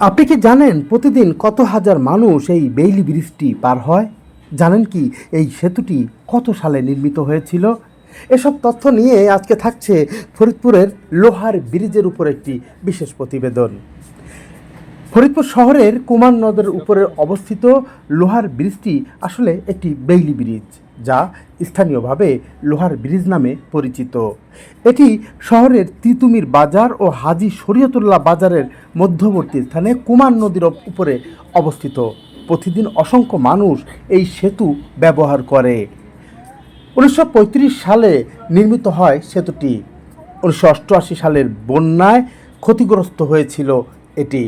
আপনি কি জানেন প্রতিদিন কত হাজার মানুষ এই বেইলি ব্রিজটি পার হয়? জানেন কি এই সেতুটি কত সালে নির্মিত হয়েছিল? এসব তথ্য নিয়ে আজকে থাকছে ফরিদপুরের লোহার ব্রিজের উপর একটি বিশেষ প্রতিবেদন। ফরিদপুর শহরের কুমার নদের উপরে অবস্থিত লোহার ব্রিজটি আসলে একটি বেইলি ব্রিজ, যা স্থানীয়ভাবে লোহার ব্রিজ নামে পরিচিত। এটি শহরের তিতুমির বাজার ও হাজি শরীয়তুল্লাহ বাজারের মধ্যবর্তী স্থানে কুমার নদীর উপরে অবস্থিত। প্রতিদিন অসংখ্য মানুষ এই সেতু ব্যবহার করে। উনিশশো পঁয়ত্রিশ সালে নির্মিত হয় সেতুটি। উনিশশো অষ্টআশি সালের বন্যায় ক্ষতিগ্রস্ত হয়েছিল এটি।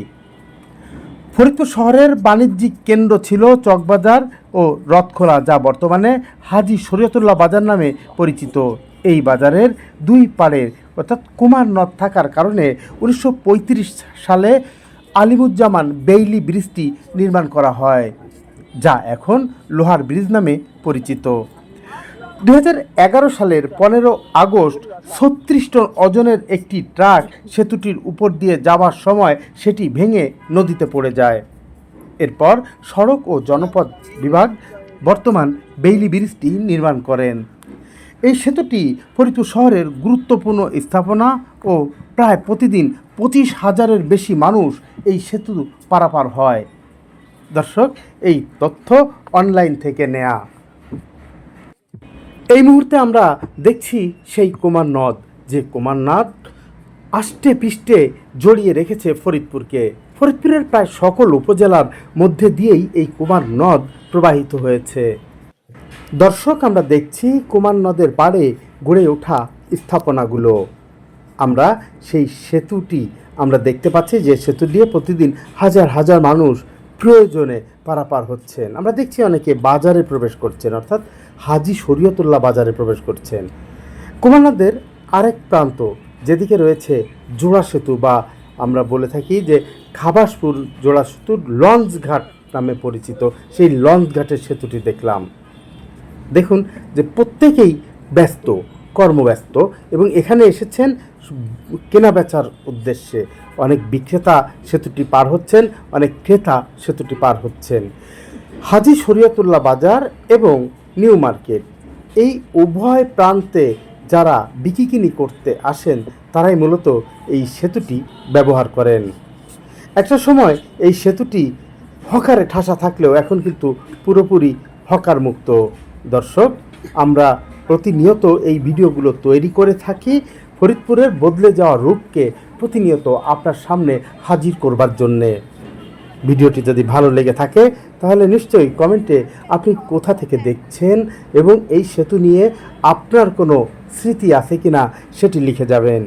ফরিদপুর শহরের বাণিজ্যিক কেন্দ্র ছিল চকবাজার ও রথখোলা, যা বর্তমানে হাজি শরীয়তুল্লাহ বাজার নামে পরিচিত। এই বাজারের দুই পাড়ের অর্থাৎ কুমার নদ থাকার কারণে উনিশশো পঁয়ত্রিশ সালে আলিমুজ্জামান বেইলি ব্রিজটি নির্মাণ করা হয়, যা এখন লোহার ব্রিজ নামে পরিচিত। দু হাজার এগারো সালের পনেরো আগস্ট ছত্রিশ টন ওজনের একটি ট্রাক সেতুটির উপর দিয়ে যাওয়ার সময় সেটি ভেঙে নদীতে পড়ে যায়। এরপর সড়ক ও জনপথ বিভাগ বর্তমান বেইলি ব্রিজটি নির্মাণ করেন। এই সেতুটি ফরিদপুর শহরের গুরুত্বপূর্ণ স্থাপনা ও প্রায় প্রতিদিন পঁচিশ হাজারের বেশি মানুষ এই সেতু পারাপার হয়। দর্শক, এই তথ্য অনলাইন থেকে নেয়া। এই মুহূর্তে আমরা দেখছি সেই কুমার নদ, যে কুমার নদ আষ্টে পিষ্টে জড়িয়ে রেখেছে ফরিদপুরকে। ফরিদপুরের প্রায় সকল উপজেলার মধ্যে দিয়েই এই কুমার নদ প্রবাহিত হয়েছে। দর্শক, আমরা দেখছি কুমার নদের পাড়ে গড়ে ওঠা স্থাপনাগুলো। আমরা সেই সেতুটি আমরা দেখতে পাচ্ছি, যে সেতু দিয়ে প্রতিদিন হাজার হাজার মানুষ প্রয়োজনে পারাপার হচ্ছেন। আমরা দেখছি অনেকে বাজারে প্রবেশ করছেন, অর্থাৎ হাজি শরীয়তুল্লাহ বাজারে প্রবেশ করছেন। কুমারনাথের আরেক প্রান্ত যেদিকে রয়েছে জোড়া সেতু বা আমরা বলে থাকি যে খাবাসপুর জোড়া সেতুর লঞ্চ ঘাট নামে পরিচিত, সেই লঞ্চ ঘাটের সেতুটি দেখলাম। দেখুন যে প্রত্যেকেই ব্যস্ত, কর্মব্যস্ত এবং এখানে এসেছেন কেনা বেচার উদ্দেশ্যে। অনেক বিক্রেতা সেতুটি পার হচ্ছেন, অনেক ক্রেতা সেতুটি পার হচ্ছেন। হাজি শরীয়তুল্লাহ বাজার এবং নিউ মার্কেট। এই উভয় প্রান্তে যারা বিকিকিনি করতে আসেন, তারাই মূলত এই সেতুটি ব্যবহার করেন। একটা সময় এই সেতুটি হকারে ঠাসা থাকলেও এখন কিন্তু পুরোপুরি হকার মুক্ত দর্শক, আমরা প্রতিনিয়ত এই ভিডিওগুলো তৈরি করে থাকি, ফরিদপুরের বদলে যাওয়া রূপকে প্রতিনিয়ত আপনার সামনে হাজির করবার জন্যে। ভিডিওটি যদি ভালো লেগে থাকে, তাহলে নিশ্চয়ই কমেন্টে আপনি কোথা থেকে দেখছেন এবং এই সেতু নিয়ে আপনার কোনো স্মৃতি আছে কি না সেটি লিখে যাবেন।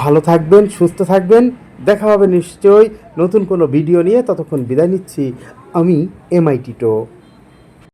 ভালো থাকবেন, সুস্থ থাকবেন, দেখা হবে নিশ্চয়ই নতুন কোনো ভিডিও নিয়ে। ততক্ষণ বিদায় নিচ্ছি আমি এমআই টিটো।